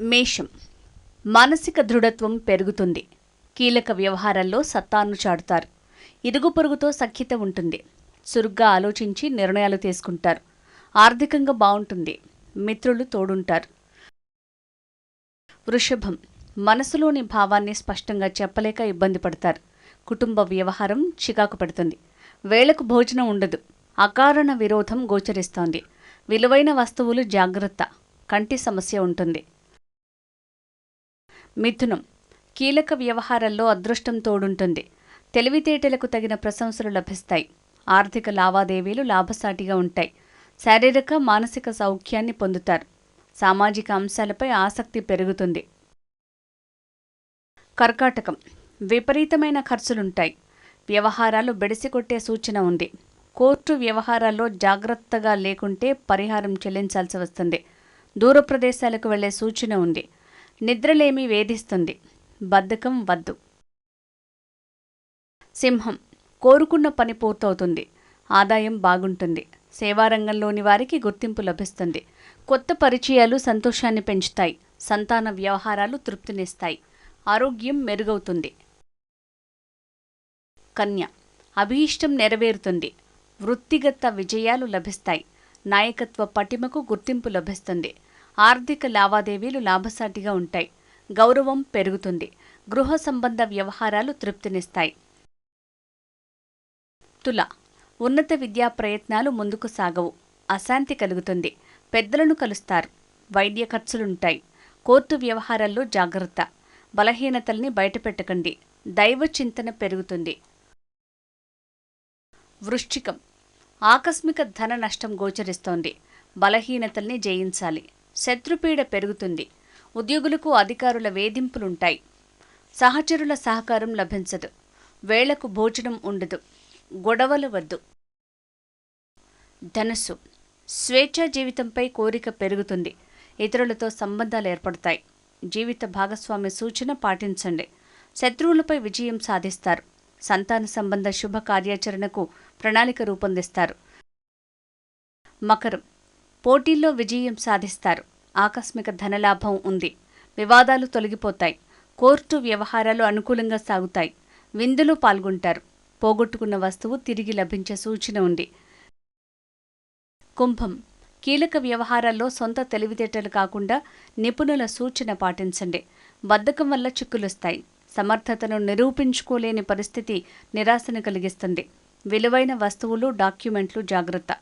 మేషం. మానసిక దృఢత్వం పెరుగుతుంది. కీలక వ్యవహారాల్లో సత్తాను చాటుతారు. ఇరుగు పొరుగుతో సఖ్యత ఉంటుంది. చురుగ్గా ఆలోచించి నిర్ణయాలు తీసుకుంటారు. ఆర్థికంగా బాగుంటుంది. మిత్రులు తోడుంటారు. వృషభం. మనసులోని భావాన్ని స్పష్టంగా చెప్పలేక ఇబ్బంది పడతారు. కుటుంబ వ్యవహారం చికాకు పెడుతుంది. వేళకు భోజనం ఉండదు. అకారణ విరోధం గోచరిస్తోంది. విలువైన వస్తువులు జాగ్రత్త. కంటి సమస్య ఉంటుంది. మిథునం. కీలక వ్యవహారాల్లో అదృష్టం తోడుంటుంది. తెలివితేటలకు తగిన ప్రశంసలు లభిస్తాయి. ఆర్థిక లావాదేవీలు లాభసాటిగా ఉంటాయి. శారీరక మానసిక సౌఖ్యాన్ని పొందుతారు. సామాజిక అంశాలపై ఆసక్తి పెరుగుతుంది. కర్కాటకం. విపరీతమైన ఖర్చులుంటాయి. వ్యవహారాలు బెడిసికొట్టే సూచన ఉంది. కోర్టు వ్యవహారాల్లో జాగ్రత్తగా లేకుంటే పరిహారం చెల్లించాల్సి వస్తుంది. దూర ప్రదేశాలకు వెళ్ళే సూచన ఉంది. నిద్రలేమి వేధిస్తుంది. బద్ధకం వద్దు. సింహం కోరుకున్న పని పూర్తవుతుంది. ఆదాయం బాగుంటుంది. సేవారంగంలోని వారికి గుర్తింపు లభిస్తుంది. కొత్త పరిచయాలు సంతోషాన్ని పెంచుతాయి. సంతాన వ్యవహారాలు తృప్తినిస్తాయి. ఆరోగ్యం మెరుగవుతుంది. కన్య అభీష్టం నెరవేరుతుంది. వృత్తిగత విజయాలు లభిస్తాయి. నాయకత్వ పటిమకు గుర్తింపు లభిస్తుంది. ఆర్థిక లావాదేవీలు లాభసాటిగా ఉంటాయి. గౌరవం పెరుగుతుంది. గృహ సంబంధ వ్యవహారాలు తృప్తినిస్తాయి. తుల. ఉన్నత విద్యా ప్రయత్నాలు ముందుకు సాగవు. అశాంతి కలుగుతుంది. పెద్దలను కలుస్తారు. వైద్య ఖర్చులుంటాయి. కోర్టు వ్యవహారాల్లో జాగ్రత్త. బలహీనతల్ని బయటపెట్టకండి. దైవ చింతన పెరుగుతుంది. వృశ్చికం. ఆకస్మిక ధన నష్టం గోచరిస్తోంది. బలహీనతల్ని జయించాలి. శత్రుపీడ పెరుగుతుంది. ఉద్యోగులకు అధికారుల వేధింపులుంటాయి. సహచరుల సహకారం లభించదు. వేళకు భోజనం ఉండదు. గొడవలు వద్దు. ధనస్సు. స్వేచ్ఛా జీవితంపై కోరిక పెరుగుతుంది. ఇతరులతో సంబంధాలు ఏర్పడతాయి. జీవిత భాగస్వామి సూచన పాటించండి. శత్రువులపై విజయం సాధిస్తారు. సంతాన సంబంధ శుభ కార్యాచరణకు ప్రణాళిక రూపొందిస్తారు. మకరం. పోటీల్లో విజయం సాధిస్తారు. ఆకస్మిక ధనలాభం ఉంది. వివాదాలు తొలగిపోతాయి. కోర్టు వ్యవహారాలు అనుకూలంగా సాగుతాయి. విందులు పాల్గొంటారు. పోగొట్టుకున్న వస్తువు తిరిగి లభించే సూచన ఉంది. కుంభం. కీలక వ్యవహారాల్లో సొంత తెలివితేటలు కాకుండా నిపుణుల సూచన పాటించండి. బద్ధకం వల్ల చిక్కులొస్తాయి. సమర్థతను నిరూపించుకోలేని పరిస్థితి నిరాశను కలిగిస్తుంది. విలువైన వస్తువులు డాక్యుమెంట్లు జాగ్రత్త.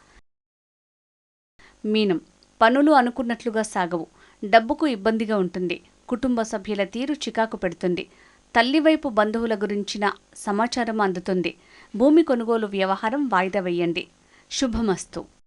మీనం. పనులు అనుకున్నట్లుగా సాగవు. డబ్బుకు ఇబ్బందిగా ఉంటుంది. కుటుంబ సభ్యుల తీరు చికాకు పెడుతుంది. తల్లివైపు బంధువుల గురించిన సమాచారం అందుతుంది. భూమి కొనుగోలు వ్యవహారం వాయిదా వేయండి. శుభమస్తు.